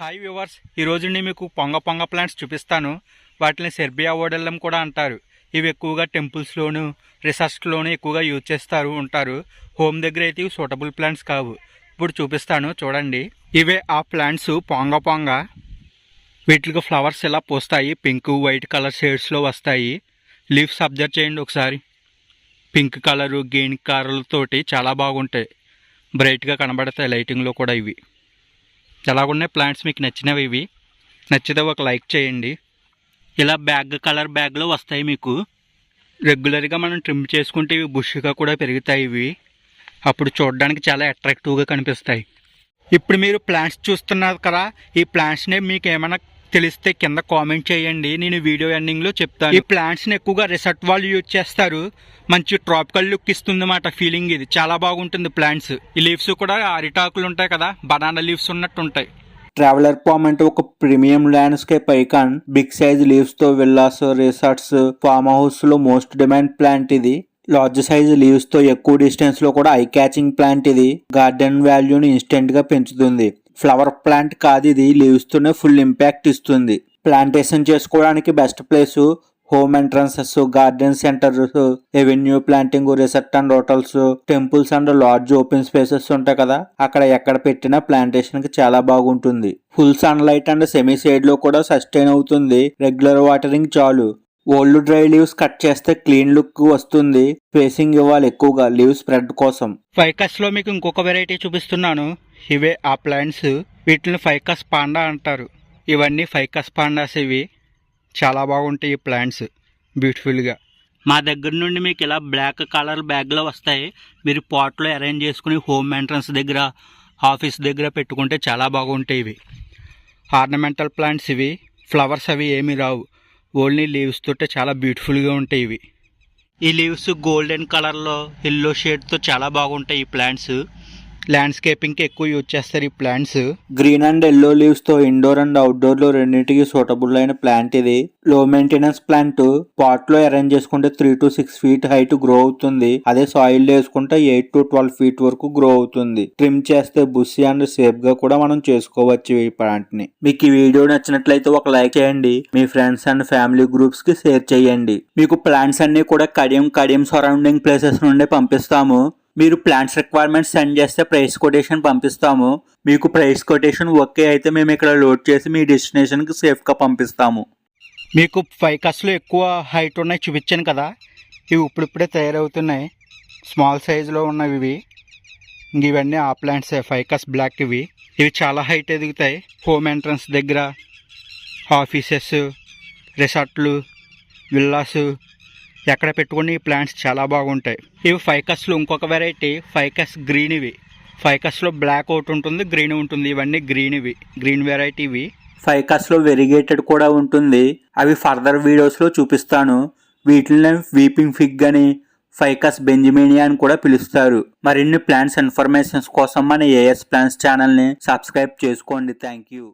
Hi viewers ఈరోజు నేను మీకు పొంగ పొంగ ప్లాంట్స్ చూపిస్తాను. వాటిని సెర్బియా ఓడెల్లం కూడా అంటారు. ఇవి ఎక్కువగా టెంపుల్స్లోను రిసార్ట్స్లోను ఎక్కువగా యూజ్ చేస్తారు ఉంటారు. హోమ్ దగ్గర అయితే ఇవి సూటబుల్ ప్లాంట్స్ కావు. ఇప్పుడు చూపిస్తాను చూడండి. ఇవే ఆ ప్లాంట్స్ పొంగ పొంగ. వీటికి ఫ్లవర్స్ ఇలా పూస్తాయి? పింక్ వైట్ కలర్ షేడ్స్లో వస్తాయి. లీవ్స్ అబ్జర్వ్ చేయండి ఒకసారి. పింక్ కలరు గ్రీన్ కలర్లతోటి చాలా బాగుంటాయి. బ్రైట్గా కనబడతాయి లైటింగ్లో కూడా ఇవి. ఎలాగున్నాయి ప్లాంట్స్ మీకు నచ్చినవి ఇవి? నచ్చితే ఒక లైక్ చేయండి. ఇలా బ్యాగ్ కలర్ బ్యాగ్లో వస్తాయి మీకు. రెగ్యులర్గా మనం ట్రిమ్ చేసుకుంటే ఇవి బుష్గా కూడా పెరుగుతాయి ఇవి. అప్పుడు చూడడానికి చాలా అట్రాక్టివ్గా కనిపిస్తాయి. ఇప్పుడు మీరు ప్లాంట్స్ చూస్తున్నారు కదా ఈ ప్లాంట్స్నే మీకు ఏమైనా తెలిస్తే కింద కామెంట్ చేయండి. నేను వీడియో ఎండింగ్లో చెప్తాను. ఈ ప్లాంట్స్ని ఎక్కువగా రిసార్ట్ వాళ్ళు యూజ్ చేస్తారు. మంచి ట్రాపికల్ లుక్ ఇస్తుంది అన్నమాట ఫీలింగ్ ఇది. చాలా బాగుంటుంది ప్లాంట్స్ ఈ లీవ్స్ కూడా అరిటాకులు ఉంటాయి కదా. బనానా లీవ్స్ ఉన్నట్టు ఉంటాయి. ట్రావెలర్ పామ్ అంటే ఒక premium landscape icon big size లీవ్స్తో villas resorts farm హౌస్లో మోస్ట్ డిమాండ్ ప్లాంట్ ఇది. లార్జ్ సైజ్ లీవ్స్తో ఎక్కువ డిస్టెన్స్లో కూడా ఐ క్యాచింగ్ ప్లాంట్ ఇది గార్డెన్ వాల్యూని ఇన్స్టెంట్గా పెంచుతుంది. ఫ్లవర్ ప్లాంట్ కాదు ఇది. లీవ్స్ తోనే ఫుల్ ఇంపాక్ట్ ఇస్తుంది. ప్లాంటేషన్ చేసుకోవడానికి best place home entrances garden centres avenue planting receipt and hotels temples and large open spaces ఉంటాయి కదా. అక్కడ ఎక్కడ పెట్టినా ప్లాంటేషన్కి చాలా బాగుంటుంది. Full sun light and semi షేడ్లో కూడా సస్టైన్ అవుతుంది. రెగ్యులర్ వాటరింగ్ చాలు. ఓల్డ్ డ్రై లీవ్స్ కట్ చేస్తే క్లీన్ లుక్ వస్తుంది. ఫేసింగ్ ఇవ్వాలి ఎక్కువగా లీవ్ స్ప్రెడ్ కోసం. ఫైకస్లో మీకు ఇంకొక వెరైటీ చూపిస్తున్నాను. ఇవే ఆ ప్లాంట్స్ వీటిని ఫైకస్ పాండా అంటారు. ఇవన్నీ ఫైకస్ పాండాస్ ఇవి. చాలా బాగుంటాయి ఈ ప్లాంట్స్. బ్యూటిఫుల్గా. మా దగ్గర నుండి మీకు ఇలా బ్లాక్ కలర్ బ్యాగ్లో వస్తాయి. మీరు పాట్లో అరేంజ్ చేసుకుని హోమ్ ఎంట్రన్స్ దగ్గర ఆఫీస్ దగ్గర పెట్టుకుంటే చాలా బాగుంటాయి ఇవి. ఆర్నమెంటల్ ప్లాంట్స్ ఇవి. ఫ్లవర్స్ అవి ఏమీ రావు. ఓన్లీ లీవ్స్ తోటే చాలా బ్యూటిఫుల్గా ఉంటాయి ఇవి. ఈ లీవ్స్ గోల్డెన్ కలర్లో ఎల్లో షేడ్తో చాలా బాగుంటాయి ఈ ప్లాంట్స్. ల్యాండ్స్కేపింగ్కి ఎక్కువ యూజ్ చేస్తారు ఈ ప్లాంట్స్ గ్రీన్ అండ్ ఎల్లో లీవ్స్తో ఇండోర్ అండ్ అవుట్డోర్లో రెండింటికి సూటబుల్ అయిన ప్లాంట్ ఇది. లో మెయింటెనెన్స్ ప్లాంట్ పాట్లో అరేంజ్ చేసుకుంటే three to six feet height grow అవుతుంది. అదే సాయిల్ వేసుకుంటే ఎయిట్ టు ట్వెల్వ్ ఫీట్ వరకు గ్రో అవుతుంది. ట్రిమ్ చేస్తే బుస్సీ అండ్ సేఫ్గా కూడా మనం చేసుకోవచ్చు ఈ ప్లాంట్ని. మీకు ఈ వీడియో నచ్చినట్లయితే ఒక లైక్ చేయండి. మీ ఫ్రెండ్స్ అండ్ ఫ్యామిలీ గ్రూప్స్కి షేర్ చేయండి. మీకు ప్లాంట్స్ అన్ని కూడా కడియం కడియం సరౌండింగ్ ప్లేసెస్ నుండి పంపిస్తాము. మీరు ప్లాంట్స్ రిక్వైర్మెంట్స్ సెండ్ చేస్తే ప్రైస్ కొటేషన్ పంపిస్తాము. మీకు ప్రైస్ కొటేషన్ ఓకే అయితే మేము ఇక్కడ లోడ్ చేసి మీ డెస్టినేషన్కి సేఫ్గా పంపిస్తాము. మీకు ఫైకస్లో ఎక్కువ హైట్ ఉన్నాయి చూపించాను కదా. ఇవి ఇప్పుడిప్పుడే తయారవుతున్నాయి. స్మాల్ సైజులో ఉన్నవి ఇవి. ఇవన్నీ ఆ ప్లాంట్స్ ఫైకస్ బ్లాక్ ఇవి. ఇవి చాలా హైట్ ఎదుగుతాయి. హోమ్ ఎంట్రన్స్ దగ్గర ఆఫీసెస్ రిసార్ట్లు విల్లాస్ ఎక్కడ పెట్టుకుని ఈ ప్లాంట్స్ చాలా బాగుంటాయి. ఇవి ఫైకస్లో ఇంకొక వెరైటీ ఫైకస్ గ్రీన్ ఇవి. ఫైకస్లో బ్లాక్ ఒకటి ఉంటుంది గ్రీన్ ఉంటుంది. ఇవన్నీ గ్రీన్ ఇవి. గ్రీన్ వెరైటీ ఇవి. ఫైకస్లో వెరిగేటెడ్ కూడా ఉంటుంది. అవి ఫర్దర్ వీడియోస్లో చూపిస్తాను. వీటిని వీపింగ్ ఫిగ్ అని ఫైకస్ బెంజమినియా అని కూడా పిలుస్తారు. మరిన్ని ప్లాంట్స్ ఇన్ఫర్మేషన్స్ కోసం మన ఏఎస్ ప్లాంట్స్ ఛానల్ని సబ్స్క్రైబ్ చేసుకోండి. Thank you